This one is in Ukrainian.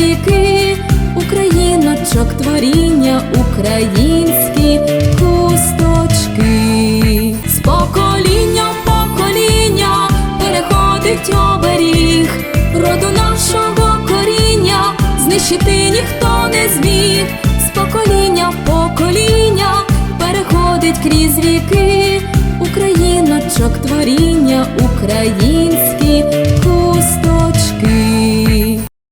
віки, Україночок творіння, українські хусточки, з покоління в покоління переходить оберіг, роду нашого коріння знищити ніхто не зміг, з покоління в покоління переходить крізь віки, Україночок творіння, українські хусточки.